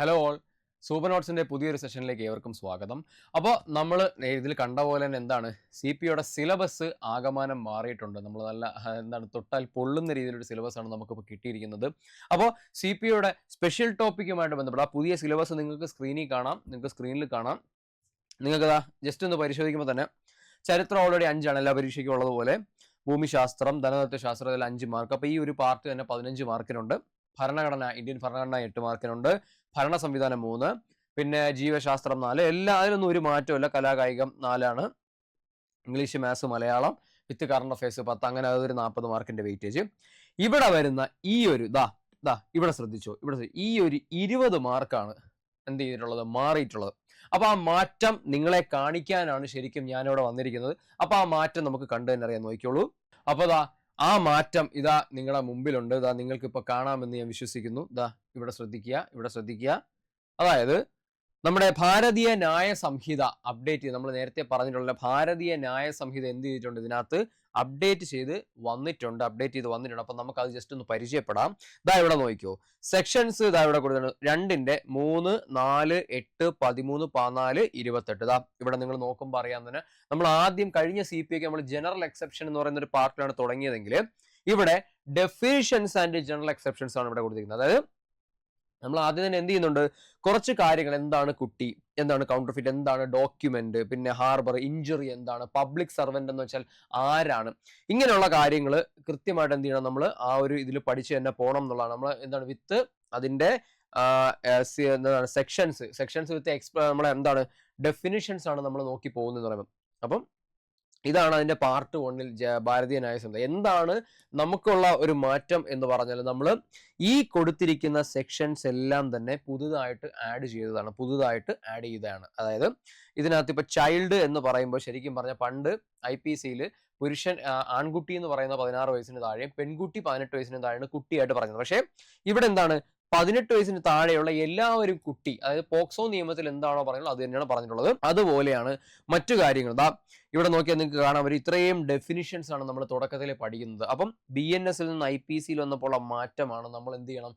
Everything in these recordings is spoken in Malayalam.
ഹലോ ഓൾ സൂപ്പർ നോട്ട്സിന്റെ പുതിയൊരു സെഷനിലേക്ക് ഏവർക്കും സ്വാഗതം. അപ്പോൾ നമ്മൾ ഇതിൽ കണ്ട പോലെ തന്നെ എന്താണ്? സി പി യുടെ സിലബസ് ആകമാനം മാറിയിട്ടുണ്ട്. നമ്മൾ നല്ല എന്താണ് തൊട്ടാൽ പൊള്ളുന്ന രീതിയിലൊരു സിലബസ് ആണ് നമുക്കിപ്പോൾ കിട്ടിയിരിക്കുന്നത്. അപ്പോൾ സി പി യുടെ സ്പെഷ്യൽ ടോപ്പിക്കുമായിട്ട് ബന്ധപ്പെട്ട ആ പുതിയ സിലബസ് നിങ്ങൾക്ക് സ്ക്രീനിൽ കാണാം. നിങ്ങൾക്ക് സ്ക്രീനിൽ കാണാം. നിങ്ങൾക്ക് ജസ്റ്റ് ഒന്ന് പരിശോധിക്കുമ്പോൾ തന്നെ ചരിത്രം ഓൾറെഡി അഞ്ചാണ്. എല്ലാ പരീക്ഷയ്ക്കും ഉള്ളതുപോലെ ഭൂമിശാസ്ത്രം ധനതത്വശാസ്ത്രത്തിൽ അഞ്ച് മാർക്ക് അപ്പോൾ ഈ ഒരു പാർട്ട് തന്നെ പതിനഞ്ച് മാർക്കിനുണ്ട് ഭരണഘടന ഇന്ത്യൻ ഭരണഘടന എട്ട് മാർക്കിനുണ്ട് ഭരണ സംവിധാനം മൂന്ന് പിന്നെ ജീവശാസ്ത്രം നാല്. എല്ലാ അതിലൊന്നും ഒരു മാറ്റമില്ല കലാകായികം നാലാണ്. English maths Malayalam with current affairs പത്ത്. അങ്ങനെ അതൊരു നാൽപ്പത് മാർക്കിന്റെ വെയിറ്റേജ്. ഇവിടെ വരുന്ന ഈ ഒരു ദാ ദാ ഇവിടെ ശ്രദ്ധിച്ചോ. ഇവിടെ ഈ ഒരു ഇരുപത് മാർക്കാണ് എന്ത് ചെയ്തിട്ടുള്ളത്? മാറിയിട്ടുള്ളത്. അപ്പൊ ആ മാറ്റം നിങ്ങളെ കാണിക്കാനാണ് ശരിക്കും ഞാനിവിടെ വന്നിരിക്കുന്നത്. അപ്പൊ ആ മാറ്റം നമുക്ക് കണ്ടു തന്നെ അറിയാൻ നോക്കിയോളൂ അപ്പൊ ദാ ആ മാറ്റം ഇതാ നിങ്ങളുടെ മുമ്പിലുണ്ട്. ഇതാ നിങ്ങൾക്ക് ഇപ്പൊ കാണാമെന്ന് ഞാൻ വിശ്വസിക്കുന്നു. ഇതാ ഇവിടെ ശ്രദ്ധിക്കുക ഇവിടെ ശ്രദ്ധിക്കുക. അതായത് നമ്മുടെ ഭാരതീയ ന്യായ സംഹിത അപ്ഡേറ്റ് നമ്മൾ നേരത്തെ പറഞ്ഞിട്ടുള്ള ഭാരതീയ ന്യായ സംഹിത എന്ത് ചെയ്തിട്ടുണ്ട്? ഇതിനകത്ത് അപ്ഡേറ്റ് ചെയ്ത് വന്നിട്ടുണ്ട് അപ്ഡേറ്റ് ചെയ്ത് വന്നിട്ടുണ്ട്. അപ്പൊ നമുക്ക് അത് ജസ്റ്റ് ഒന്ന് പരിചയപ്പെടാം. ഇതാ ഇവിടെ നോക്കിയോ സെക്ഷൻസ് ഇതാ ഇവിടെ കൊടുത്തിട്ടുണ്ട്. രണ്ടിന്റെ മൂന്ന് നാല് എട്ട് പതിമൂന്ന് പതിനാല് ഇരുപത്തെട്ട്. ഇതാ ഇവിടെ നിങ്ങൾ നോക്കുമ്പോൾ അറിയാൻ തന്നെ നമ്മൾ ആദ്യം കഴിഞ്ഞ സി പി നമ്മൾ ജനറൽ എക്സെപ്ഷൻ എന്ന് പറയുന്ന ഒരു പാർട്ടിലാണ് തുടങ്ങിയതെങ്കിൽ ഇവിടെ ഡെഫിനിഷൻസ് ആൻഡ് ജനറൽ എക്സെപ്ഷൻസ് ആണ് ഇവിടെ കൊടുത്തിരിക്കുന്നത്. അതായത് നമ്മൾ ആദ്യം തന്നെ എന്ത് ചെയ്യുന്നുണ്ട്? കുറച്ച് കാര്യങ്ങൾ എന്താണ് കുട്ടി എന്താണ് കൗണ്ടർ ഫിറ്റ് എന്താണ് ഡോക്യുമെന്റ് പിന്നെ ഹാർബർ ഇഞ്ചുറി എന്താണ് പബ്ലിക് സർവന്റ് എന്ന് വെച്ചാൽ ആരാണ്? ഇങ്ങനെയുള്ള കാര്യങ്ങൾ കൃത്യമായിട്ട് എന്ത് ചെയ്യണം നമ്മൾ ആ ഒരു ഇതിൽ പഠിച്ചു തന്നെ പോകണം എന്നുള്ളതാണ്. നമ്മൾ എന്താണ് വിത്ത് അതിന്റെ എന്താണ് സെക്ഷൻസ് സെക്ഷൻസ് വിത്ത് എക്സ്പ നമ്മളെ എന്താണ് ഡെഫിനിഷൻസ് ആണ് നമ്മൾ നോക്കി പോകുന്നത് പറയുമ്പോൾ അപ്പം ഇതാണ് അതിന്റെ പാർട്ട് വണ്ണിൽ ഭാരതീയ ന്യായസംഹിത എന്താണ് നമുക്കുള്ള ഒരു മാറ്റം എന്ന് പറഞ്ഞാൽ നമ്മൾ ഈ കൊടുത്തിരിക്കുന്ന സെക്ഷൻസ് എല്ലാം തന്നെ പുതുതായിട്ട് ആഡ് ചെയ്തതാണ്. പുതുതായിട്ട് ആഡ് ചെയ്തതാണ്. അതായത് ഇതിനകത്ത് ഇപ്പൊ ചൈൽഡ് എന്ന് പറയുമ്പോൾ ശരിക്കും പറഞ്ഞ പണ്ട് ഐ പി സിയിൽ പുരുഷൻ ആൺകുട്ടി എന്ന് പറയുന്ന പതിനാറ് വയസ്സിന് താഴെയും പെൺകുട്ടി പതിനെട്ട് വയസ്സിന് താഴെയാണ് കുട്ടിയായിട്ട് പറയുന്നത് പക്ഷേ ഇവിടെ എന്താണ് പതിനെട്ട് വയസ്സിന് താഴെയുള്ള എല്ലാവരും കുട്ടി അതായത് പോക്സോ നിയമത്തിൽ എന്താണോ പറയുന്നത് അത് തന്നെയാണ് പറഞ്ഞിട്ടുള്ളത്. അതുപോലെയാണ് മറ്റു കാര്യങ്ങൾ ദാ ഇവിടെ നോക്കിയാൽ നിങ്ങൾക്ക് കാണാം ഒരു ഇത്രയും ഡെഫിനിഷൻസ് ആണ് നമ്മൾ തുടക്കത്തിൽ പഠിക്കുന്നത്. അപ്പം ബി എൻ എസിൽ നിന്ന് ഐ പി സിയിൽ വന്നപ്പോൾ മാറ്റമാണ് നമ്മൾ എന്ത് ചെയ്യണം?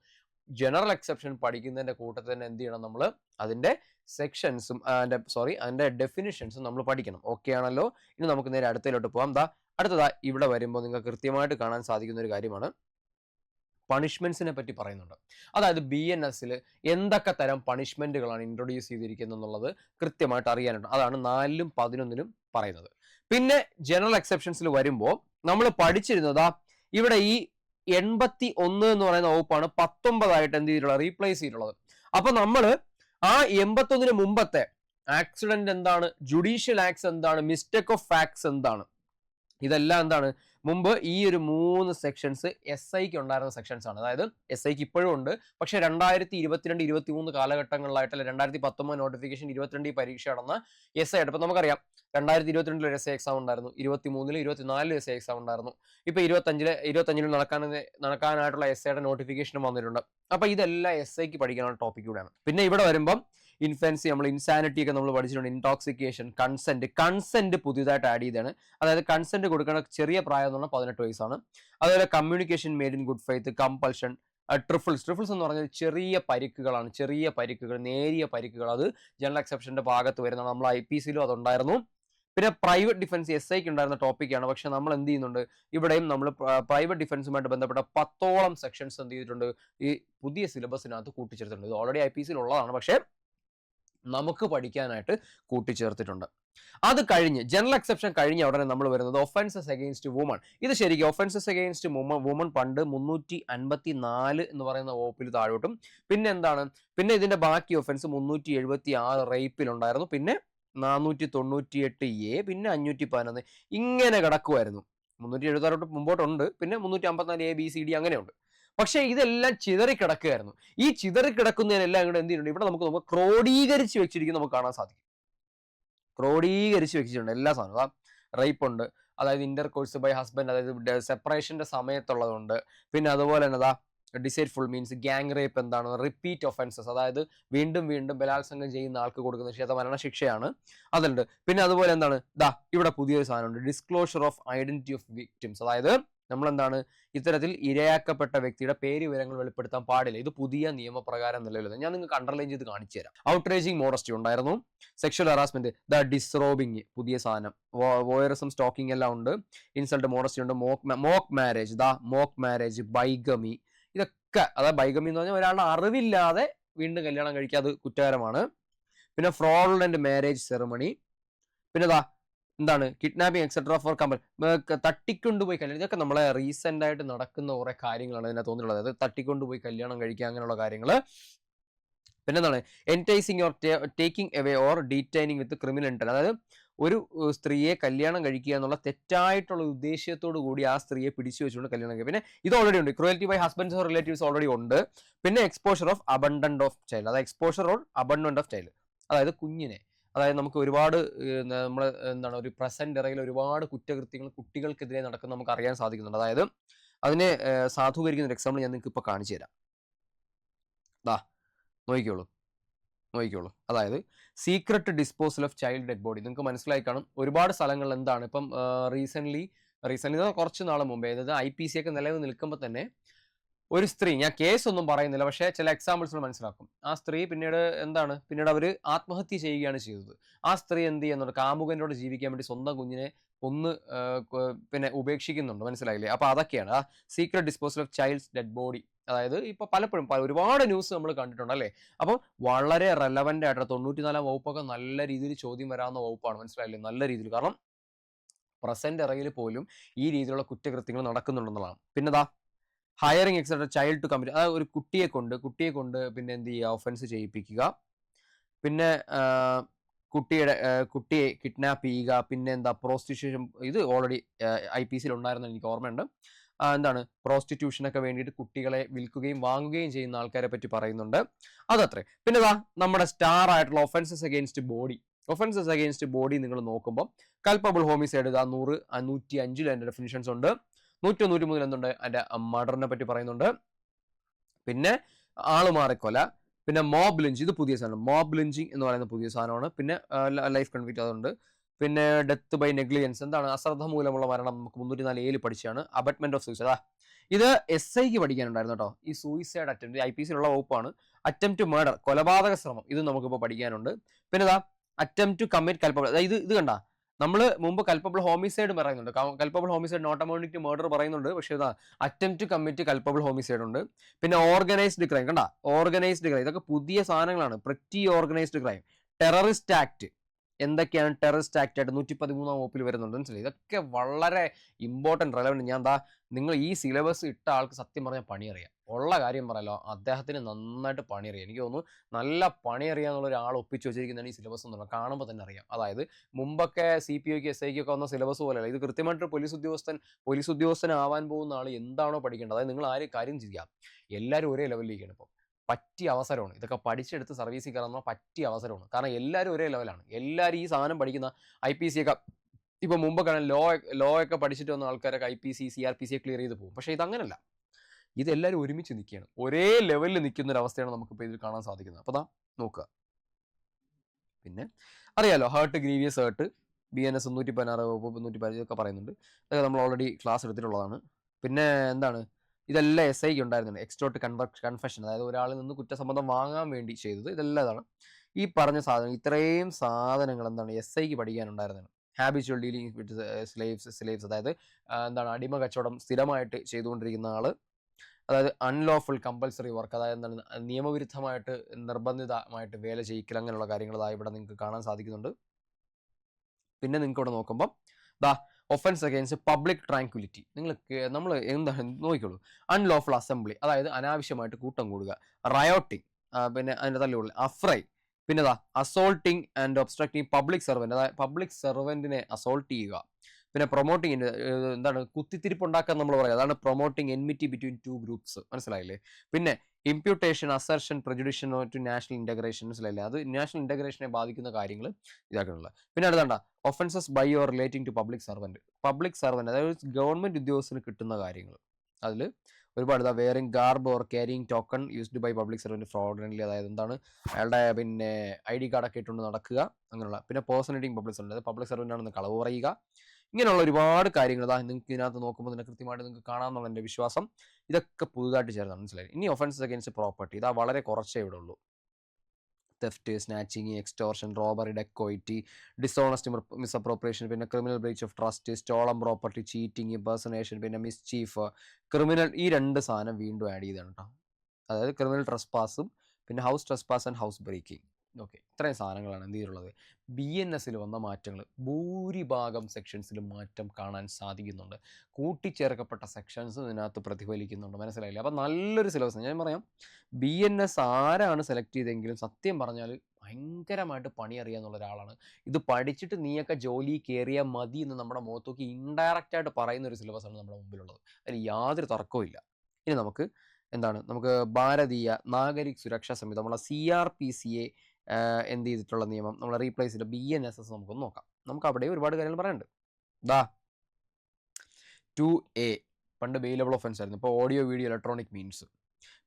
ജനറൽ എക്സെപ്ഷൻ പഠിക്കുന്നതിന്റെ കൂട്ടത്തിൽ തന്നെ എന്ത് ചെയ്യണം നമ്മൾ അതിന്റെ സെക്ഷൻസും അതിന്റെ സോറി അതിന്റെ ഡെഫിനിഷൻസും നമ്മൾ പഠിക്കണം. ഓക്കെ ആണല്ലോ? ഇനി നമുക്ക് നേരെ അടുത്തതിലോട്ട് പോകാം ദാ അടുത്തതാ ഇവിടെ വരുമ്പോൾ നിങ്ങൾക്ക് കൃത്യമായിട്ട് കാണാൻ സാധിക്കുന്ന ഒരു കാര്യമാണ്. പണിഷ്മെന്റ്സിനെ പറ്റി പറയുന്നുണ്ട്. അതായത് ബി എൻ എസിൽ എന്തൊക്കെ തരം പണിഷ്മെന്റുകളാണ് ഇൻട്രൊഡ്യൂസ് ചെയ്തിരിക്കുന്നത് എന്നുള്ളത് കൃത്യമായിട്ട് അറിയാനുണ്ട്. അതാണ് നാലിലും പതിനൊന്നിലും പറയുന്നത്. പിന്നെ ജനറൽ എക്സെപ്ഷൻസിൽ വരുമ്പോൾ നമ്മൾ പഠിച്ചിരുന്നതാ ഇവിടെ ഈ എൺപത്തി ഒന്ന് എന്ന് പറയുന്ന വകുപ്പാണ് പത്തൊമ്പതായിട്ട് എന്ത് ചെയ്തിട്ടുള്ളത്? റീപ്ലേസ് ചെയ്തിട്ടുള്ളത്. അപ്പൊ നമ്മൾ ആ എൺപത്തൊന്നിന് മുമ്പത്തെ ആക്സിഡന്റ് എന്താണ്? ജുഡീഷ്യൽ ആക്ട്സ് എന്താണ്? മിസ്റ്റേക്ക് ഓഫ് ഫാക്ട്സ് എന്താണ്? ഇതെല്ലാം എന്താണ്? മുമ്പ് ഈ ഒരു മൂന്ന് സെക്ഷൻസ് എസ് ഐക്ക് ഉണ്ടായിരുന്ന സെക്ഷൻസ് ആണ്. അതായത് എസ് ഐക്ക് ഇപ്പോഴും ഉണ്ട്. പക്ഷെ രണ്ടായിരത്തി ഇരുപത്തിരണ്ട് ഇരുപത്തി മൂന്ന് കാലഘട്ടങ്ങളിലായിട്ട് അല്ലെ രണ്ടായിരത്തി പത്തൊമ്പത് നോട്ടിഫിക്കേഷൻ ഇരുപത്തിരണ്ട് ഈ പരീക്ഷ നടന്ന എസ് ഐ ആയിട്ട് ഇപ്പൊ നമുക്കറിയാം. രണ്ടായിരത്തി ഇരുപത്തിരണ്ടിൽ ഒരു എസ് ഐ എക്സാം ഉണ്ടായിരുന്നു. ഇരുപത്തി മൂന്നിൽ ഇരുപത്തിനാലിൽ എസ് ഐ എക്സാം ഉണ്ടായിരുന്നു. ഇപ്പൊ ഇരുപത്തഞ്ചിൽ ഇരുപത്തഞ്ചിൽ നടക്കാൻ നടക്കാനായിട്ടുള്ള എസ് ഐയുടെ നോട്ടിഫിക്കേഷനും വന്നിട്ടുണ്ട്. അപ്പൊ ഇതെല്ലാം എസ് ഐക്ക് പഠിക്കാനുള്ള ടോപ്പിക് കൂടെയാണ്. പിന്നെ ഇവിടെ വരുമ്പം ഇൻഫൻസി നമ്മൾ ഇൻസാനിറ്റി ഒക്കെ നമ്മൾ പഠിച്ചിട്ടുണ്ട്. ഇൻടോക്സിക്കേഷൻ കൺസെന്റ് കൺസെന്റ് പുതിയതായിട്ട് ആഡ് ചെയ്താണ് അതായത് കൺസെന്റ് കൊടുക്കുന്ന ചെറിയ പ്രായം എന്ന് പറഞ്ഞാൽ പതിനെട്ട് വയസ്സാണ്. അതുപോലെ communication made in good faith compulsion trifles trifles എന്ന് പറഞ്ഞാൽ ചെറിയ പരിക്കുകളാണ്. ചെറിയ പരിക്കുകൾ നേരിയ പരിക്കുകൾ. അത് ജനറൽ എക്സെപ്ഷന്റെ ഭാഗത്ത് വരുന്നതാണ്. നമ്മൾ ഐ പി സിയിലും അതുണ്ടായിരുന്നു. പിന്നെ പ്രൈവറ്റ് ഡിഫൻസ് എസ് ഐക്ക് ഉണ്ടായിരുന്ന ടോപ്പിക്കാണ് പക്ഷെ നമ്മൾ എന്ത് ചെയ്യുന്നുണ്ട്? ഇവിടെയും നമ്മൾ പ്രൈവറ്റ് ഡിഫൻസുമായിട്ട് ബന്ധപ്പെട്ട പത്തോളം സെക്ഷൻസ് എന്ത് ചെയ്തിട്ടുണ്ട്? ഈ പുതിയ സിലബസിനകത്ത് കൂട്ടിച്ചേർത്തിട്ടുണ്ട്. ഇത് ഓൾറെഡി ഐ പി സിയിൽ ഉള്ളതാണ്. പക്ഷേ നമുക്ക് പഠിക്കാനായിട്ട് കൂട്ടിച്ചേർത്തിട്ടുണ്ട്. അത് കഴിഞ്ഞ് ജനറൽ എക്സെപ്ഷൻ കഴിഞ്ഞ ഉടനെ നമ്മൾ വരുന്നത് ഒഫൻസസ് അഗെയിൻസ്റ്റ് വുമൺ ഇത് ശരിക്കും ഒഫൻസസ് അഗെയിൻസ്റ്റ് വുമൺ പണ്ട് മുന്നൂറ്റി അൻപത്തി നാല് എന്ന് പറയുന്ന വകുപ്പിൽ താഴോട്ടും പിന്നെ എന്താണ്? പിന്നെ ഇതിന്റെ ബാക്കി ഒഫൻസ് മുന്നൂറ്റി എഴുപത്തി ആറ് റേപ്പിലുണ്ടായിരുന്നു പിന്നെ നാനൂറ്റി തൊണ്ണൂറ്റി എട്ട് എ പിന്നെ അഞ്ഞൂറ്റി പതിനൊന്ന് ഇങ്ങനെ കിടക്കുമായിരുന്നു മുന്നൂറ്റി എഴുപത്തി ആറോട്ട് മുമ്പോട്ടുണ്ട്. പിന്നെ മുന്നൂറ്റി അമ്പത്തിനാല് എ ബി സി ഡി അങ്ങനെയുണ്ട്. പക്ഷേ ഇതെല്ലാം ചിതറിക്കിടക്കുകയായിരുന്നു ഈ ചിതറിക്കിടക്കുന്നതിനെല്ലാം ഇവിടെ എന്ത് ചെയ്യുന്നുണ്ട്? ഇവിടെ നമുക്ക് നമുക്ക് ക്രോഡീകരിച്ച് വെച്ചിരിക്കുന്ന നമുക്ക് കാണാൻ സാധിക്കും. ക്രോഡീകരിച്ച് വെച്ചിട്ടുണ്ട് എല്ലാ സാധനവും. റേപ്പ് ഉണ്ട്. അതായത് ഇന്റർ കോഴ്സ് ബൈ ഹസ്ബൻഡ് അതായത് സെപ്പറേഷന്റെ സമയത്തുള്ളതുണ്ട്. പിന്നെ അതുപോലെ തന്നെ അതാ ഡിസൈറ്റ്ഫുൾ മീൻസ് ഗ്യാങ് റേപ്പ് എന്താണ്? റിപ്പീറ്റ് ഒഫൻസസ് അതായത് വീണ്ടും വീണ്ടും ബലാത്സംഗം ചെയ്യുന്ന ആൾക്ക് കൊടുക്കുന്ന ശിക്ഷ മരണശിക്ഷയാണ് അതുണ്ട് പിന്നെ അതുപോലെ എന്താണ്? ദാ ഇവിടെ പുതിയൊരു സാധനമുണ്ട്. Disclosure of identity of victims അതായത് നമ്മളെന്താണ്? ഇത്തരത്തിൽ ഇരയാക്കപ്പെട്ട വ്യക്തിയുടെ പേര് വിവരങ്ങൾ വെളിപ്പെടുത്താൻ പാടില്ല. ഇത് പുതിയ നിയമപ്രകാരം നിലവിലുള്ളത്. ഞാൻ നിങ്ങൾക്ക് അണ്ടർലൈൻ ചെയ്ത് കാണിച്ചു തരാം. ഔട്ട്റേജിങ് മോഡസ്റ്റി ഉണ്ടായിരുന്നു. സെക്ഷൽ ഹറാസ്മെന്റ് ദ ഡിസ്റോബിങ് പുതിയ സാധനം. വോയറിസം സ്റ്റോക്കിംഗ് എല്ലാം ഉണ്ട്. ഇൻസൾട്ട് മോഡസ്റ്റി ഉണ്ട്. Mock mock marriage the mock marriage bigamy. ഇതൊക്കെ അതായത് ബൈഗമി എന്ന് പറഞ്ഞാൽ ഒരാളുടെ അറിവില്ലാതെ വീണ്ടും കല്യാണം കഴിക്കുക അത് കുറ്റകരമാണ്. പിന്നെ ഫ്രോഡുലന്റ് മാരേജ് സെറമണി പിന്നെ ദാ എന്താണ്? കിഡ്നാപ്പിംഗ് എക്സെട്ര ഫോർ കമ്പൽ തട്ടിക്കൊണ്ടുപോയി കല്യാണം. ഇതൊക്കെ നമ്മളെ റീസെന്റ് ആയിട്ട് നടക്കുന്ന കുറെ കാര്യങ്ങളാണ് ഇതിനെ തോന്നിയിട്ടുള്ളത്. അതായത് തട്ടിക്കൊണ്ടുപോയി കല്യാണം കഴിക്കുക അങ്ങനെയുള്ള കാര്യങ്ങൾ പിന്നെന്താണ്? Enticing or taking away or detaining with criminal intent അതായത് ഒരു സ്ത്രീയെ കല്യാണം കഴിക്കുക എന്നുള്ള തെറ്റായിട്ടുള്ള ഉദ്ദേശത്തോടു കൂടി ആ സ്ത്രീയെ പിടിച്ചു വെച്ചുകൊണ്ട് കല്യാണം കഴിക്കുക. പിന്നെ ഇത് ഓൾറെഡി ഉണ്ട്. Cruelty by husbands or relatives already ഉണ്ട്. പിന്നെ exposure of abundant of child അതായത് exposure on abundant of child അതായത് കുഞ്ഞിനെ. അതായത് നമുക്ക് ഒരുപാട് നമ്മൾ എന്താണ് ഒരു പ്രസന്റ് ഇറയിൽ ഒരുപാട് കുറ്റകൃത്യങ്ങൾ കുട്ടികൾക്കെതിരെ നടക്കുന്ന നമുക്ക് അറിയാൻ സാധിക്കുന്നുണ്ട്. അതായത് അതിനെ സാധൂകരിക്കുന്ന ഒരു എക്സാമ്പിൾ ഞാൻ നിങ്ങൾക്ക് ഇപ്പോൾ കാണിച്ചു തരാം. ദാ നോക്കിക്കോളൂ. നോക്കിക്കോളൂ. അതായത് secret disposal of child dead body നിങ്ങൾക്ക് മനസ്സിലായി കാണും. ഒരുപാട് സ്ഥലങ്ങളിൽ എന്താണ് ഇപ്പം റീസെന്റ് റീസെന്റ് കുറച്ച് നാൾ മുമ്പേ അതായത് ഐ പി സി ഒക്കെ നിലവിൽ നിൽക്കുമ്പോൾ തന്നെ ഒരു സ്ത്രീ ഞാൻ കേസ് ഒന്നും പറയുന്നില്ല പക്ഷേ ചില എക്സാമ്പിൾസ് മനസ്സിലാക്കും. ആ സ്ത്രീ പിന്നീട് എന്താണ്? പിന്നീട് അവർ ആത്മഹത്യ ചെയ്യുകയാണ് ചെയ്തത്. ആ സ്ത്രീ എന്ത് ചെയ്യുന്നുണ്ട്? കാമുകനോട് ജീവിക്കാൻ വേണ്ടി സ്വന്തം കുഞ്ഞിനെ ഒന്ന് പിന്നെ ഉപേക്ഷിക്കുന്നുണ്ട്. മനസ്സിലായില്ലേ? അപ്പോൾ അതൊക്കെയാണ്. ആ secret disposal of child's dead body അതായത് ഇപ്പൊ പലപ്പോഴും ഒരുപാട് ന്യൂസ് നമ്മൾ കണ്ടിട്ടുണ്ട് അല്ലേ? അപ്പോൾ വളരെ റെലവന്റ് ആയിട്ടുള്ള തൊണ്ണൂറ്റിനാലാം വകുപ്പൊക്കെ നല്ല രീതിയിൽ ചോദ്യം വരാവുന്ന വകുപ്പാണ്. മനസ്സിലായില്ലേ? നല്ല രീതിയിൽ. കാരണം പ്രസന്റ് ഇറയിൽ പോലും ഈ രീതിയിലുള്ള കുറ്റകൃത്യങ്ങൾ നടക്കുന്നുണ്ടെന്നുള്ളതാണ്. പിന്നെതാ hiring etcetera child to commit അതായത് ഒരു കുട്ടിയെ കൊണ്ട് കുട്ടിയെ കൊണ്ട് പിന്നെ എന്ത് ചെയ്യുക? ഒഫൻസ് ചെയ്യിപ്പിക്കുക. പിന്നെ കുട്ടിയുടെ കുട്ടിയെ കിഡ്നാപ്പ് ചെയ്യുക. പിന്നെ എന്താ? പ്രോസ്റ്റിറ്റ്യൂഷൻ ഇത് ഓൾറെഡി ഐ പി സിയിൽ ഉണ്ടായിരുന്ന എനിക്ക് ഓർമ്മയുണ്ട്. എന്താണ്? പ്രോസ്റ്റിറ്റ്യൂഷനൊക്കെ വേണ്ടിയിട്ട് കുട്ടികളെ വിൽക്കുകയും വാങ്ങുകയും ചെയ്യുന്ന ആൾക്കാരെ പറ്റി പറയുന്നുണ്ട്. അതത്രേ. പിന്നെ ഇതാ നമ്മുടെ സ്റ്റാർ ആയിട്ടുള്ള offences against body offences against body നിങ്ങൾ നോക്കുമ്പോൾ കൽപ്പബിൾ ഹോമിസൈഡ് ഇതാ നൂറ് നൂറ്റി അഞ്ചിൽ അതിന്റെ ഡെഫിനിഷൻസ് ഉണ്ട്. നൂറ്റി നൂറ്റി മൂന്നിൽ എന്തുണ്ട്? അതിന്റെ മർഡറിനെ പറ്റി പറയുന്നുണ്ട്. പിന്നെ ആൾ മാറിക്കൊല. പിന്നെ മോബ് ലിഞ്ച് ഇത് പുതിയ സാധനം. മോബ് ലിഞ്ചിങ് എന്ന് പറയുന്ന പുതിയ സാധനമാണ്. പിന്നെ ലൈഫ് കൺവിക്റ്റ് അതുണ്ട്. പിന്നെ ഡെത്ത് ബൈ നെഗ്ലിജൻസ്. എന്താണ്? അശ്രദ്ധ മൂലമുള്ള മരണം നമുക്ക് മുന്നൂറ്റി നാല് ഏഴ് പഠിച്ചാണ്. Abetment of suicide. ഇത് എസ് ഐക്ക് പഠിക്കാനുണ്ടായിരുന്നു കേട്ടോ. ഈ സൂയിസൈഡ് അറ്റംപ്റ്റ് ഐ പി സിയിലുള്ള വകുപ്പാണ്. അറ്റംപ്റ്റ് മർഡർ കൊലപാതക ശ്രമം. ഇത് നമുക്കിപ്പോൾ പഠിക്കാനുണ്ട്. പിന്നെ അറ്റംപ്റ്റ് ടു കമ്മിറ്റ് കൽപ്പ ഇത് ഇത് കണ്ട? നമ്മൾ മുമ്പ് കൽപ്പബിൾ ഹോമിസൈഡ് പറയുന്നുണ്ട്. Culpable homicide not amounting to murder പറയുന്നുണ്ട്. പക്ഷേ ഇതാ attempt to commit culpable homicide ഉണ്ട്. പിന്നെ ഓർഗനൈസ്ഡ് ക്രൈം കണ്ട? ഓർഗനൈസ്ഡ് ക്രൈം ഇതൊക്കെ പുതിയ സാധനങ്ങളാണ്. Pretty organised crime terrorist act എന്തൊക്കെയാണ് ടെററിസ്റ്റ് ആക്ട് ആയിട്ട് നൂറ്റി പതിമൂന്നാം വകുപ്പിൽ വരുന്നുണ്ട് മനസ്സിലായി? ഇതൊക്കെ വളരെ ഇമ്പോർട്ടന്റ് റെലവന്റ് ഞാൻ എന്താ നിങ്ങൾ ഈ സിലബസ് ഇട്ട ആൾക്ക് സത്യം പറഞ്ഞാൽ പണി അറിയാം ഉള്ള കാര്യം പറയല്ലോ അദ്ദേഹത്തിന് നന്നായിട്ട് പണി അറിയാം എനിക്ക് തോന്നുന്നു നല്ല പണി അറിയാന്നുള്ള ഒരാൾ ഒപ്പിച്ച് വെച്ചിരിക്കുന്നതാണ് ഈ സിലബസ് എന്നുള്ളത് കാണുമ്പോൾ തന്നെ അറിയാം. അതായത് മുമ്പൊക്കെ സി പി ഒക്ക് എസ് ഐക്ക് ഒക്കെ വന്ന സിലബസ് പോലെയല്ല ഇത് കൃത്യമായിട്ട് പോലീസ് ഉദ്യോഗസ്ഥൻ പോലീസ് ഉദ്യോഗസ്ഥൻ ആവാൻ പോകുന്ന ആൾ എന്താണോ പഠിക്കേണ്ടത്. അതായത് നിങ്ങൾ ആര് കാര്യം ചെയ്യാം? എല്ലാവരും ഒരേ ലെവലിലേക്കാണ് ഇപ്പോൾ പറ്റിയ അവസരമാണ്. ഇതൊക്കെ പഠിച്ചെടുത്ത് സർവീസിൽ കയറുന്ന പറ്റിയ അവസരമാണ്. കാരണം എല്ലാവരും ഒരേ ലെവലാണ് എല്ലാവരും ഈ സാധനം പഠിക്കുന്ന ഐ പി സി ഒക്കെ ഇപ്പൊ മുമ്പ് കാണാൻ ലോ ലോ ഒക്കെ പഠിച്ചിട്ട് വന്ന ആൾക്കാരൊക്കെ I P C C R P C clear ചെയ്ത് പോകും. പക്ഷേ ഇതങ്ങനല്ല. ഇതെല്ലാവരും ഒരുമിച്ച് നിൽക്കുകയാണ് ഒരേ ലെവലിൽ നിൽക്കുന്ന ഒരു അവസ്ഥയാണ് നമുക്കിപ്പോൾ ഇതിൽ കാണാൻ സാധിക്കുന്നത്. അപ്പോൾ ദാ നോക്കുക. പിന്നെ അറിയാലോ hurt grievous hurt B N S നൂറ്റി പതിനാറ് വകുപ്പ് നൂറ്റി പതിനഞ്ച് ഒക്കെ പറയുന്നുണ്ട്. അതൊക്കെ നമ്മൾ ഓൾറെഡി ക്ലാസ് എടുത്തിട്ടുള്ളതാണ്. പിന്നെ എന്താണ്? ഇതെല്ലാം എസ് ഐക്ക് ഉണ്ടായിരുന്നുണ്ട്. എക്സ്റ്റോട്ട് കൺവർ കൺഫെഷൻ അതായത് ഒരാളിൽ നിന്ന് കുറ്റസമ്മതം വാങ്ങാൻ വേണ്ടി ചെയ്തത് ഇതെല്ലാം ഇതാണ്. ഈ പറഞ്ഞ സാധനം ഇത്രയും സാധനങ്ങൾ എന്താണ് എസ് ഐക്ക് പഠിക്കാനുണ്ടായിരുന്നത്. Habitual dealing with slaves slaves അതായത് എന്താണ് അടിമ കച്ചവടം സ്ഥിരമായിട്ട് ചെയ്തുകൊണ്ടിരിക്കുന്ന ആൾ. അതായത് അൺലോഫുൾ കമ്പൽസറി വർക്ക് അതായത് എന്താണ് നിയമവിരുദ്ധമായിട്ട് നിർബന്ധിതമായിട്ട് വേല ചെയ്യിക്കൽ അങ്ങനെയുള്ള കാര്യങ്ങൾ ഇവിടെ നിങ്ങൾക്ക് കാണാൻ സാധിക്കുന്നുണ്ട്. പിന്നെ നിങ്ങൾക്ക് ഇവിടെ നോക്കുമ്പോൾ ദാ ഒഫൻസ് അഗെയിൻസ്റ്റ് പബ്ലിക് ട്രാങ്ക്വിലിറ്റി നിങ്ങൾ നമ്മൾ എന്താണ് നോക്കിക്കോളൂ. അൺലോഫുൾ അസംബ്ലി അതായത് അനാവശ്യമായിട്ട് കൂട്ടം കൂടുക. റയോട്ടിങ് പിന്നെ അതിന്റെ തല്ലുകൊള്ളൽ അഫ്രൈ പിന്നെ assaulting and obstructing public servant അതായത് പബ്ലിക് സെർവന്റിനെ അസോൾട്ട് ചെയ്യുക. പിന്നെ പ്രൊമോട്ടിങ് എന്താണ് കുത്തിത്തിരിപ്പ് ഉണ്ടാക്കാൻ നമ്മൾ പറയുക അതാണ് promoting enmity between two groups മനസ്സിലായില്ലേ? പിന്നെ imputation assertion prejudicial to national integration മനസ്സിലായില്ലേ അത് നാഷണൽ ഇന്റഗ്രേഷനെ ബാധിക്കുന്ന കാര്യങ്ങൾ ഇതാക്കാനുള്ള പിന്നെ അടുത്താണ്ട offences by or relating to public servant public servant അതായത് ഗവൺമെന്റ് ഉദ്യോഗസ്ഥന് കിട്ടുന്ന കാര്യങ്ങൾ അതിൽ ഒരുപാട് ഇതാ wearing garb or carrying token used by public servant fraudulently അതായത് എന്താണ്? അയാളുടെ പിന്നെ ഐ ഡി കാർഡൊക്കെ ഇട്ടുകൊണ്ട് നടക്കുക അങ്ങനെയുള്ള. പിന്നെ പേഴ്സണലിറ്റിംഗ് പബ്ലിക് സർവന്റ് അതായത് പബ്ലിക് സർവന്റ് ആണെന്ന് കളവ് പറയുക ഇങ്ങനെയുള്ള ഒരുപാട് കാര്യങ്ങൾ ഇതാ നിങ്ങൾക്ക് ഇതിനകത്ത് നോക്കുമ്പോൾ തന്നെ കൃത്യമായിട്ട് നിങ്ങൾക്ക് കാണാമെന്നുള്ള എന്റെ വിശ്വാസം. ഇതൊക്കെ പുതുതായിട്ട് ചേർന്നാണ് മനസ്സിലായി? ഇനി ഒഫൻസസ് അഗൈൻസ്റ്റ് പ്രോപ്പർട്ടി ഇതാ വളരെ കുറച്ചേ ഇവിടെ ഉള്ളൂ. Theft snatching extortion robbery dacoity dishonest misappropriation പിന്നെ criminal breach of trust stolen property cheating impersonation പിന്നെ മിസ്ചീഫ് ക്രിമിനൽ ഈ രണ്ട് സാധനം വീണ്ടും ആഡ് ചെയ്താണ് കേട്ടോ അതായത് ക്രിമിനൽ ട്രസ്പാസും പിന്നെ house trespass and house breaking okay. ഇത്രയും സാധനങ്ങളാണ് എന്ത് ചെയ്തിട്ടുള്ളത്? ബി എൻ എസിൽ വന്ന മാറ്റങ്ങൾ ഭൂരിഭാഗം സെക്ഷൻസിൽ മാറ്റം കാണാൻ സാധിക്കുന്നുണ്ട്. കൂട്ടിച്ചേർക്കപ്പെട്ട സെക്ഷൻസ് ഇതിനകത്ത് പ്രതിഫലിക്കുന്നുണ്ട്. മനസ്സിലായില്ല? അപ്പം നല്ലൊരു സിലബസ് ഞാൻ പറയാം ബി എൻ എസ് ആരാണ് സെലക്ട് ചെയ്തെങ്കിലും സത്യം പറഞ്ഞാൽ ഭയങ്കരമായിട്ട് പണി അറിയാന്നുള്ള ഒരാളാണ്. ഇത് പഠിച്ചിട്ട് നീയൊക്കെ ജോലി കയറിയാൽ മതി എന്ന് നമ്മുടെ മുഖത്തൊക്കെ ഇൻഡയറക്റ്റ് ആയിട്ട് പറയുന്ന ഒരു സിലബസാണ് നമ്മുടെ മുമ്പിലുള്ളത്. അതിൽ യാതൊരു തർക്കവും ഇല്ല. ഇനി നമുക്ക് എന്താണ്? നമുക്ക് ഭാരതീയ നാഗരിക് സുരക്ഷാ സംഹിത നമ്മളെ സി ആർ പി സി എ എന്ത് ചെയ്തിട്ടുള്ള നിയമം? നമ്മൾ റീപ്ലേസ് ചെയ്ത ബി എൻ എസ് എസ് നമുക്കൊന്ന് നോക്കാം. നമുക്ക് അവിടെ ഒരുപാട് കാര്യങ്ങൾ പറയാനുണ്ട്. ദാ. ടു എ പണ്ട് ബെയിലബിൾ ഒഫൻസ് ആയിരുന്നു. ഇപ്പോൾ ഓഡിയോ വീഡിയോ ഇലക്ട്രോണിക് മീൻസ്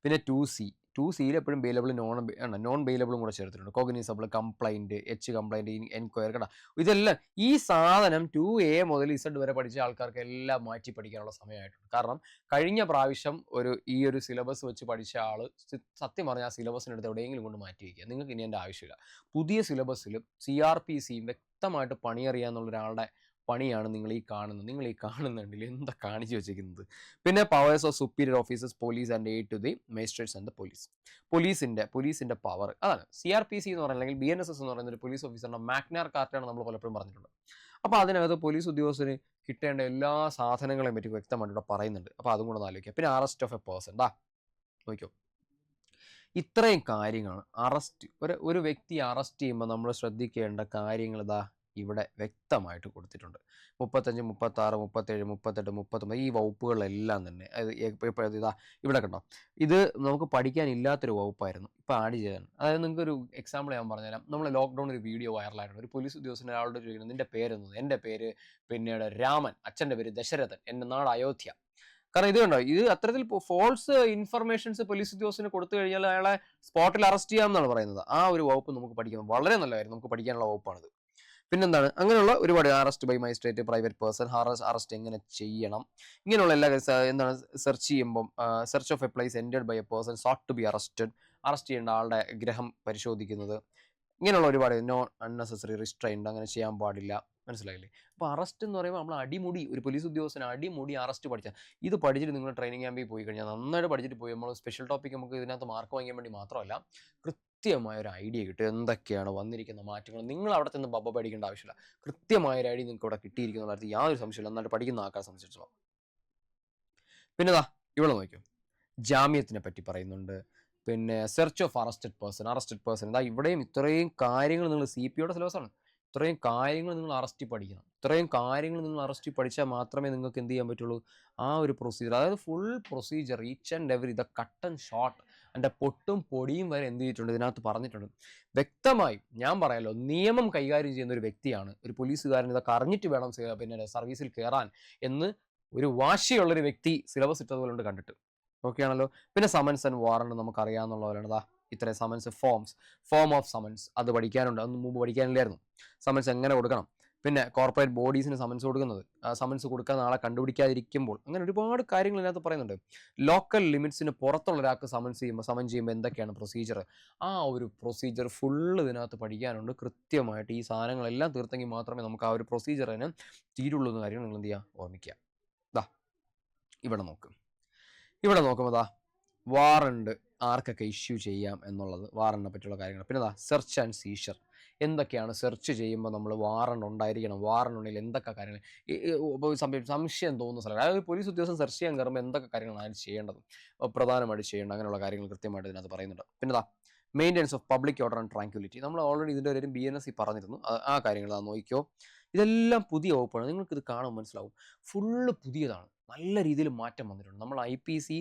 പിന്നെ ടു സി ടു സിയിൽ എപ്പോഴും ബെയിലബിൾ നോൺ ആണ് നോൺ ബെയിലബിളും കൂടെ ചേർത്തിട്ടുണ്ട്. Cognisable complaint H complaint enquiry കേട്ടോ. ഇതെല്ലാം ഈ സാധനം ടു എ മുതൽ ഇസഡ് വരെ പഠിച്ച ആൾക്കാർക്ക് എല്ലാം മാറ്റി പഠിക്കാനുള്ള സമയമായിട്ടുണ്ട്. കാരണം കഴിഞ്ഞ പ്രാവശ്യം ഒരു ഈ ഒരു സിലബസ് വെച്ച് പഠിച്ച ആൾ സത്യം പറഞ്ഞാൽ ആ സിലബസിനടുത്ത് എവിടെയെങ്കിലും കൊണ്ട് മാറ്റി വയ്ക്കുക നിങ്ങൾക്ക് ഇനി എന്റെ ആവശ്യമില്ല. പുതിയ സിലബസിലും സി ആർ പി സിയും വ്യക്തമായിട്ട് പണിയറിയാന്നുള്ള ഒരാളുടെ പണിയാണ് നിങ്ങൾ ഈ കാണുന്നത്. നിങ്ങൾ ഈ കാണുന്നുണ്ടിൽ എന്താ കാണിച്ചു വെച്ചിരിക്കുന്നത് പിന്നെ powers of superior officers police and aid to the magistrates and the police പോലീസിന്റെ പോലീസിന്റെ പവർ അതാണ്. സി ആർ പി സി എന്ന് പറയുന്നത് അല്ലെങ്കിൽ ബി എൻ എസ് എസ് എന്ന് പറയുന്ന ഒരു പോലീസ് ഓഫീസറിന്റെ മാഗ്നാർ കാർട്ടാണ് നമ്മൾ പലപ്പോഴും പറഞ്ഞിട്ടുണ്ട് അപ്പോൾ അതിനകത്ത് പോലീസ് ഉദ്യോഗസ്ഥന് കിട്ടേണ്ട എല്ലാ സാധനങ്ങളെയും പറ്റി വ്യക്തമായിട്ട് ഇവിടെ പറയുന്നുണ്ട്. അപ്പോൾ അതും കൂടെ ഒന്ന് ആലോചിക്കുക പിന്നെ അറസ്റ്റ് ഓഫ് എ പേഴ്സൺ ദാ നോക്കിയോ ഇത്രയും കാര്യങ്ങളാണ്. അറസ്റ്റ് ഒരു ഒരു വ്യക്തി അറസ്റ്റ് ചെയ്യുമ്പോൾ നമ്മൾ ശ്രദ്ധിക്കേണ്ട കാര്യങ്ങൾ ഇതാ ഇവിടെ വ്യക്തമായിട്ട് കൊടുത്തിട്ടുണ്ട്. മുപ്പത്തഞ്ച് മുപ്പത്താറ് മുപ്പത്തേഴ് മുപ്പത്തെട്ട് മുപ്പത്തൊമ്പത് ഈ വകുപ്പുകളെല്ലാം തന്നെ. ഇതാ ഇവിടെ കണ്ടോ? ഇത് നമുക്ക് പഠിക്കാനില്ലാത്തൊരു വകുപ്പായിരുന്നു ഇപ്പോൾ ആഡ് ചെയ്യാൻ അതായത് നിങ്ങൾക്ക് ഒരു എക്സാമ്പിൾ ഞാൻ പറഞ്ഞുതരാം. നമ്മൾ ലോക്ക്ഡൗൺ ഒരു വീഡിയോ വൈറലായിട്ടുണ്ട് ഒരു പോലീസ് ഉദ്യോഗസ്ഥൻ ഒരാളോട് ചോദിക്കുന്നത് നിന്റെ പേരെന്നത് എന്റെ പേര് പിന്നീട് രാമൻ. അച്ഛന്റെ പേര് ദശരഥൻ. എന്റെ നാട് അയോധ്യ. കാരണം ഇത് കണ്ടോ? ഇത് അത്തരത്തിൽ ഫോൾസ് ഇൻഫർമേഷൻസ് പോലീസ് ഉദ്യോഗസ്ഥന് കൊടുത്തു കഴിഞ്ഞാൽ അയാളെ സ്പോട്ടിൽ അറസ്റ്റ് ചെയ്യാമെന്നാണ് പറയുന്നത്. ആ ഒരു വകുപ്പ് നമുക്ക് പഠിക്കുന്നത് വളരെ നല്ലതായിരുന്നു നമുക്ക് പഠിക്കാനുള്ള വകുപ്പാണിത്. പിന്നെന്താണ്? അങ്ങനെയുള്ള ഒരുപാട് arrest by magistrate private person arrest എങ്ങനെ ചെയ്യണം? ഇങ്ങനെയുള്ള എല്ലാ എന്താണ് സെർച്ച് ചെയ്യുമ്പം search of a place entered by a person sought to be arrested arrest ചെയ്യേണ്ട ആളുടെ ഗ്രഹം പരിശോധിക്കുന്നത്. ഇങ്ങനെയുള്ള ഒരുപാട് നോൺ അൺനെസസറി റിസ്ട്രൈൻഡ് അങ്ങനെ ചെയ്യാൻ പാടില്ല. മനസ്സിലായില്ലേ? അപ്പോൾ അറസ്റ്റ് എന്ന് പറയുമ്പോൾ നമ്മൾ അടിമുടി ഒരു പോലീസ് ഉദ്യോഗസ്ഥന് അടിമുടി അറസ്റ്റ് പഠിച്ചാൽ ഇത് പഠിച്ചിട്ട് നിങ്ങൾ ട്രെയിനിങ് ക്യാമ്പിൽ പോയി കഴിഞ്ഞാൽ നന്നായിട്ട് പഠിച്ചിട്ട് പോയി. നമ്മൾ സ്പെഷ്യൽ ടോപ്പിക് നമുക്ക് ഇതിനകത്ത് മാർക്ക് വാങ്ങിക്കാൻ വേണ്ടി മാത്രമല്ല കൃത്യമായ ഒരു ഐഡിയ കിട്ടും. എന്തൊക്കെയാണ് വന്നിരിക്കുന്ന മാറ്റങ്ങൾ. നിങ്ങൾ അവിടെ ചെന്ന് ബബ്ബ പഠിക്കേണ്ട ആവശ്യമില്ല. കൃത്യമായ ഒരു ഐഡിയ നിങ്ങൾക്ക് അവിടെ കിട്ടിയിരിക്കുന്ന കാര്യത്തിൽ യാതൊരു സംശയമില്ല നന്നായിട്ട് പഠിക്കുന്ന ആൾക്കാരെ സംബന്ധിച്ചിടത്തോളം. പിന്നെ ദാ ഇവിടെ നോക്കിയോ? ജാമ്യത്തിനെ പറ്റി പറയുന്നുണ്ട്. പിന്നെ search of arrested person arrested person ഇതാ ഇവിടെയും ഇത്രയും കാര്യങ്ങൾ നിങ്ങൾ സി പി യുടെ സിലബസാണ് ഇത്രയും കാര്യങ്ങൾ നിങ്ങൾ അറസ്റ്റ് പഠിക്കണം. ഇത്രയും കാര്യങ്ങൾ നിങ്ങൾ അറസ്റ്റ് പഠിച്ചാൽ മാത്രമേ നിങ്ങൾക്ക് എന്ത് ചെയ്യാൻ പറ്റുള്ളൂ? ആ ഒരു പ്രൊസീജിയർ അതായത് full procedure each and every the cut and short എന്റെ പൊട്ടും പൊടിയും വരെ എന്ത് ചെയ്തിട്ടുണ്ട്? ഇതിനകത്ത് പറഞ്ഞിട്ടുണ്ട്. വ്യക്തമായി ഞാൻ പറയാലോ നിയമം കൈകാര്യം ചെയ്യുന്ന ഒരു വ്യക്തിയാണ് ഒരു പോലീസുകാരൻ ഇതൊക്കെ അറിഞ്ഞിട്ട് വേണം പിന്നെ സർവീസിൽ കയറാൻ എന്ന് ഒരു വാശിയുള്ളൊരു വ്യക്തി സിലബസ് ഇട്ടതുപോലെ കണ്ടിട്ട്. ഓക്കെയാണല്ലോ പിന്നെ സമൻസ് ആൻഡ് വാറണ്ട് നമുക്ക് അറിയാവുന്ന പോലെയാണ് ദാ ഇത്രയും summons forms form of summons അത് പഠിക്കാനുണ്ട്. അതൊന്നും മുമ്പ് പഠിക്കാനില്ലായിരുന്നു. സമൻസ് എങ്ങനെ കൊടുക്കണം? പിന്നെ കോർപ്പറേറ്റ് ബോഡീസിന് സമൻസ് കൊടുക്കുന്നത്. സമൻസ് കൊടുക്കാൻ നാളെ കണ്ടുപിടിക്കാതിരിക്കുമ്പോൾ അങ്ങനെ ഒരുപാട് കാര്യങ്ങൾ ഇതിനകത്ത് പറയുന്നുണ്ട്. ലോക്കൽ ലിമിറ്റ്സിന് പുറത്തുള്ള ഒരാൾക്ക് സമൻസ് ചെയ്യുമ്പോൾ സമൻ ചെയ്യുമ്പോൾ എന്തൊക്കെയാണ് പ്രൊസീജിയർ ആ ഒരു പ്രൊസീജിയർ ഫുള്ള് ഇതിനകത്ത് പഠിക്കാനുണ്ട്. കൃത്യമായിട്ട് ഈ സാധനങ്ങളെല്ലാം തീർത്തെങ്കിൽ മാത്രമേ നമുക്ക് ആ ഒരു പ്രൊസീജിയറിന് തീരുള്ളൂ എന്ന കാര്യം നിങ്ങൾ എന്ത് ചെയ്യുക ഓർമ്മിക്കുക. ദാ ഇവിടെ നോക്ക്. ഇവിടെ നോക്കുമ്പോൾ വാറണ്ട് ആർക്കൊക്കെ ഇഷ്യൂ ചെയ്യാം എന്നുള്ളത് വാറണ്ടിനെ പറ്റിയുള്ള കാര്യങ്ങൾ. പിന്നെ ദാ സെർച്ച് ആൻഡ് സീഷർ എന്തൊക്കെയാണ് സെർച്ച് ചെയ്യുമ്പോൾ നമ്മൾ വാറണ്ട് ഉണ്ടായിരിക്കണം? വാറണ്ട് ഉണ്ടെങ്കിൽ എന്തൊക്കെ കാര്യങ്ങൾ? സംശയം സംശയം തോന്നുന്ന സ്ഥലം. അതായത് പോലീസ് ഉദ്യോഗസ്ഥൻ സെർച്ച് ചെയ്യാൻ കയറുമ്പോൾ എന്തൊക്കെ കാര്യങ്ങളാണ് അതിന് ചെയ്യേണ്ടത്? പ്രധാനമായിട്ട് ചെയ്യേണ്ട അങ്ങനെയുള്ള കാര്യങ്ങൾ കൃത്യമായിട്ട് ഇതിനകത്ത് പറയുന്നുണ്ട്. പിന്നെതാ maintenance of public order and tranquillity നമ്മൾ ഓൾറെഡി ഇതിന്റെ ഒരു ബി എൻ എസ് സി പറഞ്ഞിരുന്നു. ആ കാര്യങ്ങൾ നോക്കിയോ ഇതെല്ലാം പുതിയ വകുപ്പാണ്. നിങ്ങൾക്കിത് കാണാൻ മനസ്സിലാവും. ഫുള്ള് പുതിയതാണ്. നല്ല രീതിയിൽ മാറ്റം വന്നിട്ടുണ്ട്. നമ്മൾ ഐ പി സി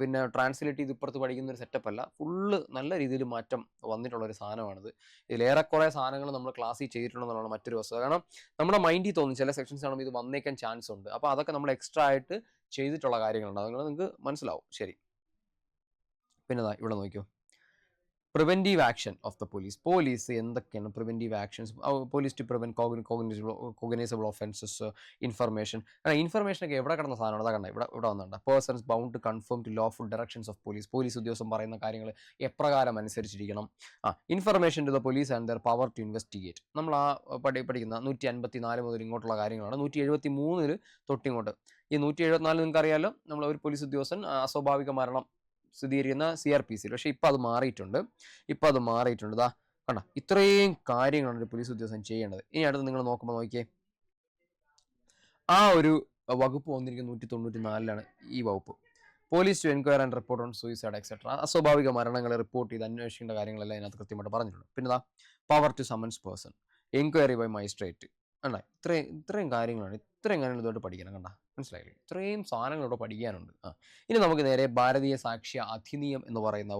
പിന്നെ ട്രാൻസ്ലേറ്റ് ചെയ്ത് ഇപ്പുറത്ത് പഠിക്കുന്ന ഒരു സെറ്റപ്പ് അല്ല. ഫുള്ള് നല്ല രീതിയിൽ മാറ്റം വന്നിട്ടുള്ള ഒരു സാധനമാണിത്. ഇതിലേറെക്കുറെ സാധനങ്ങൾ നമ്മൾ ക്ലാസ്സിൽ ചെയ്തിട്ടുണ്ടെന്നുള്ളതാണ് മറ്റൊരു വസ്തു കാരണം നമ്മുടെ മൈൻഡിൽ തോന്നും ചില സെക്ഷൻസ് ആണെങ്കിൽ ഇത് വന്നേക്കാൻ ചാൻസ് ഉണ്ട്. അപ്പോൾ അതൊക്കെ നമ്മൾ എക്സ്ട്രാ ആയിട്ട് ചെയ്തിട്ടുള്ള കാര്യങ്ങളുണ്ട്. അതുകൊണ്ട് നിങ്ങൾക്ക് മനസ്സിലാവും. ശരി. പിന്നെ ഇവിടെ നോക്കിയോ preventive action of the police police എന്തൊക്കെയാണ് preventive actions police to prevent cognisable offences information ഇൻഫർമേഷനൊക്കെ എവിടെ കിടന്ന സാധനമാണ്? അതാ കണ്ട ഇവിടെ ഇവിടെ വന്നിട്ടുണ്ട്. Persons bound to confirm to lawful directions of police police ഉദ്യോഗസ്ഥൻ പറയുന്ന കാര്യങ്ങൾ എപ്രകാരം അനുസരിച്ചിരിക്കണം? ആ information to the police and their power to investigate നമ്മൾ ആ പഠി പഠിക്കുന്ന നൂറ്റി അൻപത്തി നാല് മുതൽ ഇങ്ങോട്ടുള്ള കാര്യങ്ങളാണ്. നൂറ്റി എഴുപത്തി മൂന്നിൽ തൊട്ടിങ്ങോട്ട്. ഈ നൂറ്റി എഴുപത്തിനാല് നിങ്ങൾക്കറിയാലോ നമ്മൾ ഒരു പോലീസ് ഉദ്യോഗസ്ഥൻ അസ്വാഭാവിക മരണം സ്ഥിരീകരിക്കുന്ന സി ആർ പി സിയിൽ പക്ഷേ ഇപ്പോൾ അത് മാറിയിട്ടുണ്ട്. ഇപ്പോൾ അത് മാറിയിട്ടുണ്ട്. ഇതാ കണ്ട? ഇത്രയും കാര്യങ്ങളാണ് ഒരു പോലീസ് ഉദ്യോഗസ്ഥൻ ചെയ്യേണ്ടത്. ഇനി അടുത്ത് നിങ്ങൾ നോക്കുമ്പോൾ നോക്കിയേ. ആ ഒരു വകുപ്പ് വന്നിരിക്കുന്ന നൂറ്റി തൊണ്ണൂറ്റി നാലിലാണ് ഈ വകുപ്പ്. Police to enquire and report on suicide etcetera അസ്വാഭാവിക മരണങ്ങളെ റിപ്പോർട്ട് ചെയ്ത് അന്വേഷിക്കേണ്ട കാര്യങ്ങളെല്ലാം അതിനകത്ത് കൃത്യമായിട്ട് പറഞ്ഞിട്ടുണ്ട്. പിന്നെ ദാ power to summons person enquiry by magistrate അല്ല ഇത്രയും ഇത്രയും കാര്യങ്ങളാണ്. ഇത്രയും കാര്യങ്ങൾ ഇതോട്ട് പഠിക്കണം കണ്ട? മനസ്സിലായില്ലേ? ഇത്രയും സാധനങ്ങൾ ഇവിടെ പഠിക്കാനുണ്ട്. ആ ഇനി നമുക്ക് നേരെ ഭാരതീയ സാക്ഷ്യ അധിനിയം എന്ന് പറയുന്ന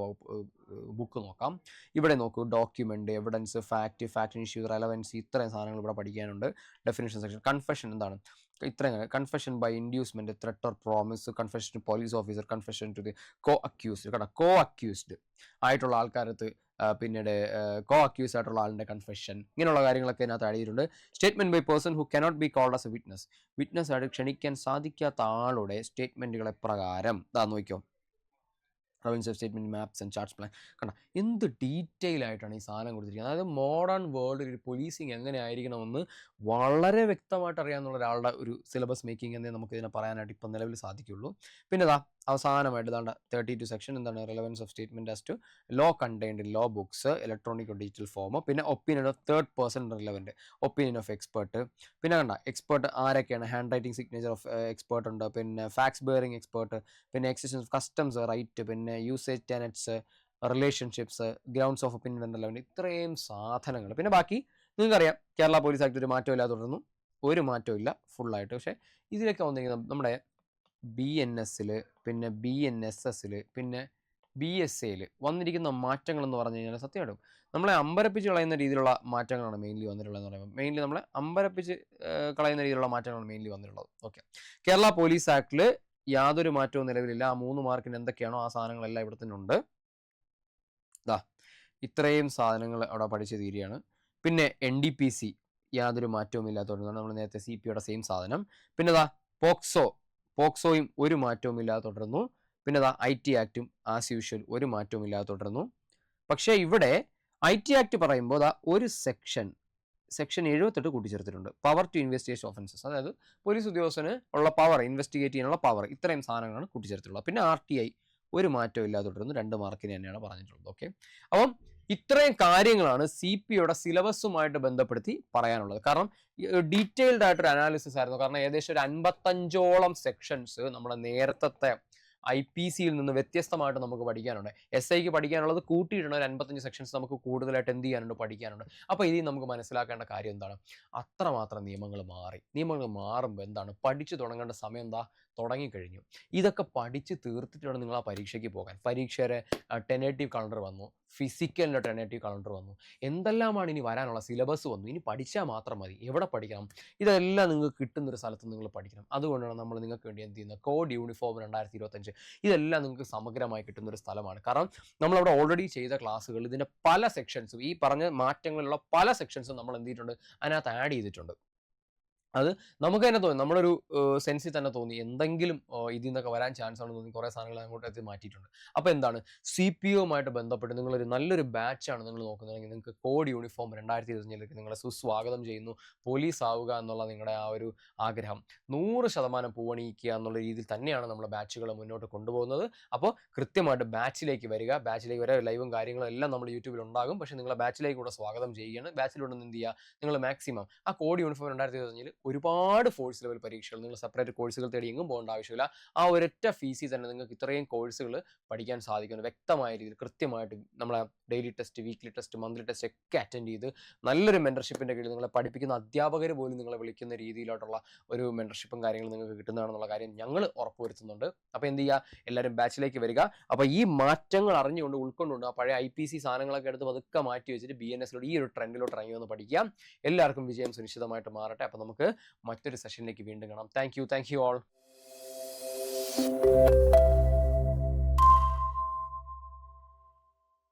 ബുക്ക് നോക്കാം. ഇവിടെ നോക്കൂ document evidence fact fact issue relevance ഇത്രയും സാധനങ്ങൾ ഇവിടെ പഠിക്കാനുണ്ട്. ഡെഫിനേഷൻ സെക്ഷൻ കൺഫെഷൻ എന്താണ്? ഇത്രയും confession by inducement threat or promise confession to police officer confession to the co accused കേട്ടോ? കോ അക്യൂസ്ഡ് ആയിട്ടുള്ള ആൾക്കാരത്ത് പിന്നീട് കോ അക്യൂസ് ആയിട്ടുള്ള ആളിന്റെ കൺഫെഷൻ ഇങ്ങനെയുള്ള കാര്യങ്ങളൊക്കെ ഇതിനകത്ത് അടിയിട്ടുണ്ട് statement by person who cannot be called as a witness witness ആയിട്ട് ക്ഷണിക്കാൻ സാധിക്കാത്ത ആളുടെ സ്റ്റേറ്റ്മെന്റുകളെ പ്രകാരം ഇതാ നോക്കിയോ province of statement maps and charts plan കണ്ട? എന്ത് ഡീറ്റെയിൽ ആയിട്ടാണ് ഈ സാധനം കൊടുത്തിരിക്കുന്നത്? അതായത് മോഡേൺ വേൾഡിൽ ഒരു പോലീസിങ് എങ്ങനെ ആയിരിക്കണമെന്ന് വളരെ വ്യക്തമായിട്ട് അറിയാമെന്നുള്ള ഒരാളുടെ ഒരു സിലബസ് മേക്കിംഗ് എന്നേ നമുക്ക് ഇതിനെ പറയാനായിട്ട് ഇപ്പം നിലവിൽ സാധിക്കുള്ളൂ പിന്നെ ഇതാ അവസാനമായിട്ട് ഇതാണ് തേർട്ടി ടു സെക്ഷൻ എന്താണ് relevance of statement as to law contained law books electronic digital form പിന്നെ opinion of third person relevant opinion of expert പിന്നെ കണ്ട എക്സ്പേർട്ട് ആരൊക്കെയാണ്? Handwriting signature of expert ഉണ്ട്. പിന്നെ ഫാക്സ് ബെയറിംഗ് എക്സ്പേർട്ട് പിന്നെ എക്സിസ്റ്റൻസ് ഓഫ് കസ്റ്റംസ് റൈറ്റ് പിന്നെ usage tenets relationships grounds of opinion relevant eleven ഇത്രയും സാധനങ്ങൾ പിന്നെ ബാക്കി നിങ്ങൾക്കറിയാം കേരള പോലീസ് ആക്ട് ഒരു മാറ്റമില്ലാതെ തുടർന്നു ഒരു മാറ്റമില്ല ഫുള്ളായിട്ട് പക്ഷേ ഇതിലൊക്കെ വന്നിരിക്കുന്നത് നമ്മുടെ ബി എൻ എസിൽ പിന്നെ ബി എൻ എസ് എസിൽ പിന്നെ ബി എസ് എയിൽ വന്നിരിക്കുന്ന മാറ്റങ്ങൾ എന്ന് പറഞ്ഞു കഴിഞ്ഞാൽ സത്യമായിട്ടും നമ്മളെ അമ്പരപ്പിച്ച് കളയുന്ന രീതിയിലുള്ള മാറ്റങ്ങളാണ് മെയിൻലി വന്നിട്ടുള്ളത് എന്ന് പറയുമ്പോൾ മെയിൻലി നമ്മളെ അമ്പരപ്പിച്ച് കളയുന്ന രീതിയിലുള്ള മാറ്റങ്ങളാണ് മെയിൻലി വന്നിട്ടുള്ളത്. ഓക്കെ കേരള പോലീസ് ആക്ടിൽ യാതൊരു മാറ്റവും നിലവിലില്ല. ആ മൂന്ന് മാർക്കിന് എന്തൊക്കെയാണോ ആ സാധനങ്ങളെല്ലാം ഇവിടെ തന്നെ ഉണ്ട്. ദാ ഇത്രയും സാധനങ്ങൾ അവിടെ പഠിച്ച് തീരുകയാണ്. പിന്നെ എൻ ഡി പി സി യാതൊരു മാറ്റവും ഇല്ലാത്തതുകൊണ്ടാണ് നമ്മൾ നേരത്തെ സി പിയുടെ സെയിം സാധനം. പിന്നെ ദാ പോക്സോ പോക്സോയും ഒരു മാറ്റവും ഇല്ലാതെ തുടർന്നു. പിന്നെ അതാ ഐ ടി ആക്റ്റും ആസ് യൂഷ്വൽ ഒരു മാറ്റവും ഇല്ലാതെ തുടർന്നു. പക്ഷേ ഇവിടെ ഐ ടി ആക്ട് പറയുമ്പോൾ അതാ ഒരു സെക്ഷൻ സെക്ഷൻ എഴുപത്തെട്ട് കൂട്ടിച്ചേർത്തിട്ടുണ്ട്. പവർ ടു ഇൻവെസ്റ്റിഗേഷൻ ഓഫൻസസ് അതായത് പോലീസ് ഉദ്യോഗസ്ഥന് ഉള്ള പവർ ഇൻവെസ്റ്റിഗേറ്റ് ചെയ്യാനുള്ള പവർ ഇത്രയും സാധനങ്ങളാണ് കൂട്ടിച്ചേർത്തിട്ടുള്ളത്. പിന്നെ ആർ ടി ഐ ഒരു മാറ്റവും ഇല്ലാതെ തുടരുന്നു രണ്ട് മാർക്കിന് തന്നെയാണ് പറഞ്ഞിട്ടുള്ളത്. ഓക്കെ അപ്പം ഇത്രയും കാര്യങ്ങളാണ് സി പി യുടെ സിലബസുമായിട്ട് ബന്ധപ്പെടുത്തി പറയാനുള്ളത്. കാരണം ഡീറ്റെയിൽഡ് ആയിട്ടൊരു അനാലിസിസ് ആയിരുന്നു. കാരണം ഏകദേശം ഒരു അൻപത്തഞ്ചോളം സെക്ഷൻസ് നമ്മുടെ നേരത്തെ ഐ പി സിയിൽ നിന്ന് വ്യത്യസ്തമായിട്ട് നമുക്ക് പഠിക്കാനുണ്ട്. എസ് ഐക്ക് പഠിക്കാനുള്ളത് കൂട്ടിയിട്ടുണ്ട്. ഒരു അൻപത്തഞ്ച് സെക്ഷൻസ് നമുക്ക് കൂടുതലായിട്ട് എന്ത് ചെയ്യാനുണ്ട്? പഠിക്കാനുണ്ട്. അപ്പോൾ ഇതിൽ നമുക്ക് മനസ്സിലാക്കേണ്ട കാര്യം എന്താണ്? അത്രമാത്രം നിയമങ്ങൾ മാറി. നിയമങ്ങൾ മാറുമ്പോൾ എന്താണ്? പഠിച്ചു തുടങ്ങേണ്ട സമയം എന്താ? തുടങ്ങിക്കഴിഞ്ഞു. ഇതൊക്കെ പഠിച്ച് തീർത്തിട്ടാണ് നിങ്ങൾ ആ പരീക്ഷയ്ക്ക് പോകാൻ. പരീക്ഷയുടെ ടെനേറ്റീവ് കലണ്ടർ വന്നു. ഫിസിക്കലിന്റെ ടെനേറ്റീവ് കലണ്ടർ വന്നു. എന്തെല്ലാമാണ് ഇനി വരാനുള്ള സിലബസ് വന്നു. ഇനി പഠിച്ചാൽ മാത്രം മതി. എവിടെ പഠിക്കണം? ഇതെല്ലാം നിങ്ങൾക്ക് കിട്ടുന്ന ഒരു സ്ഥലത്ത് നിങ്ങൾ പഠിക്കണം. അതുകൊണ്ടാണ് നമ്മൾ നിങ്ങൾക്ക് വേണ്ടി എന്ത് ചെയ്യുന്നത്? കോഡ് യൂണിഫോം രണ്ടായിരത്തി ഇരുപത്തഞ്ച് ഇതെല്ലാം നിങ്ങൾക്ക് സമഗ്രമായി കിട്ടുന്ന ഒരു സ്ഥലമാണ്. കാരണം നമ്മളവിടെ ഓൾറെഡി ചെയ്ത ക്ലാസ്സുകൾ ഇതിന്റെ പല സെക്ഷൻസും ഈ പറഞ്ഞ മാറ്റങ്ങളിലുള്ള പല സെക്ഷൻസും നമ്മൾ എന്ത് ചെയ്തിട്ടുണ്ട്? അതിനകത്ത് ആഡ് ചെയ്തിട്ടുണ്ട്. അത് നമുക്ക് തന്നെ തോന്നി നമ്മുടെ ഒരു സെൻസിൽ തന്നെ തോന്നി എന്തെങ്കിലും ഇതിൽ നിന്നൊക്കെ വരാൻ ചാൻസ് ആണെന്ന് തോന്നി കുറേ സാധനങ്ങൾ അങ്ങോട്ട് എത്തി മാറ്റിയിട്ടുണ്ട്. അപ്പോൾ എന്താണ്? സി പി ഒമായിട്ട് ബന്ധപ്പെട്ട് നിങ്ങളൊരു നല്ലൊരു ബാച്ചാണ് നിങ്ങൾ നോക്കുന്നതെങ്കിൽ നിങ്ങൾക്ക് കോഡ് യൂണിഫോം രണ്ടായിരത്തി ഇരുപത്തഞ്ചിലേക്ക് നിങ്ങളെ സുസ്വാഗതം ചെയ്യുന്നു പോലീസ് ആവുക എന്നുള്ള നിങ്ങളുടെ ആ ഒരു ആഗ്രഹം. നൂറ് ശതമാനം പൂവണിയിക്കുക എന്നുള്ള രീതിയിൽ തന്നെയാണ് നമ്മുടെ ബാച്ചുകൾ മുന്നോട്ട് കൊണ്ടുപോകുന്നത്. അപ്പോൾ കൃത്യമായിട്ട് ബാച്ചിലേക്ക് വരിക ബാച്ചിലേക്ക് വരെ ലൈവും കാര്യങ്ങളും എല്ലാം നമ്മൾ യൂട്യൂബിൽ ഉണ്ടാകും. പക്ഷേ നിങ്ങളെ ബാച്ചിലേക്ക് കൂടെ സ്വാഗതം ചെയ്യുകയാണ്. ബാച്ചിലൂടെ എന്ത് ചെയ്യുക? നിങ്ങൾ മാക്സിമം ആ കോഡ് യൂണിഫോം രണ്ടായിരത്തി ഇരുപത്തഞ്ചിൽ ഒരുപാട് ഫോഴ്സ് ലെവൽ പരീക്ഷകൾ. നിങ്ങൾ സെപ്പറേറ്റ് കോഴ്സുകൾ തേടി എങ്ങും പോകേണ്ട ആവശ്യമില്ല. ആ ഒരൊറ്റ ഫീസിൽ തന്നെ നിങ്ങൾക്ക് ഇത്രയും കോഴ്സുകൾ പഠിക്കാൻ സാധിക്കുന്നു. വ്യക്തമായ രീതിയിൽ കൃത്യമായിട്ട് നമ്മളെ daily test weekly test monthly test ഒക്കെ അറ്റൻഡ് ചെയ്ത് നല്ലൊരു മെന്റർഷിപ്പിന്റെ കീഴിൽ നിങ്ങളെ പഠിപ്പിക്കുന്ന അധ്യാപകർ പോലും നിങ്ങളെ വിളിക്കുന്ന രീതിയിലോട്ടുള്ള ഒരു മെന്റർഷിപ്പും കാര്യങ്ങളും നിങ്ങൾക്ക് കിട്ടുന്നതാണെന്നുള്ള കാര്യം ഞങ്ങൾ ഉറപ്പുവരുത്തുന്നുണ്ട്. അപ്പോൾ എന്ത് ചെയ്യുക എല്ലാവരും ബാച്ചിലേക്ക് വരിക. അപ്പോൾ ഈ മാറ്റങ്ങൾ അറിഞ്ഞുകൊണ്ട് ഉൾക്കൊണ്ടുകൊണ്ട് ആ പഴയ ഐ പി സി സാധനങ്ങളൊക്കെ എടുത്ത് പതുക്കെ മാറ്റി വെച്ചിട്ട് ബി എൻ എസ് ഈ ഒരു ട്രെൻഡിലോട്ട് ഇറങ്ങി വന്ന് പഠിക്കാം എല്ലാവർക്കും വിജയം സുനിശ്ചിതമായിട്ട് മാറട്ടെ. അപ്പോൾ നമുക്ക് മറ്റൊരു സെഷനിലേക്ക് വീണ്ടും കാണാം. Thank you thank you all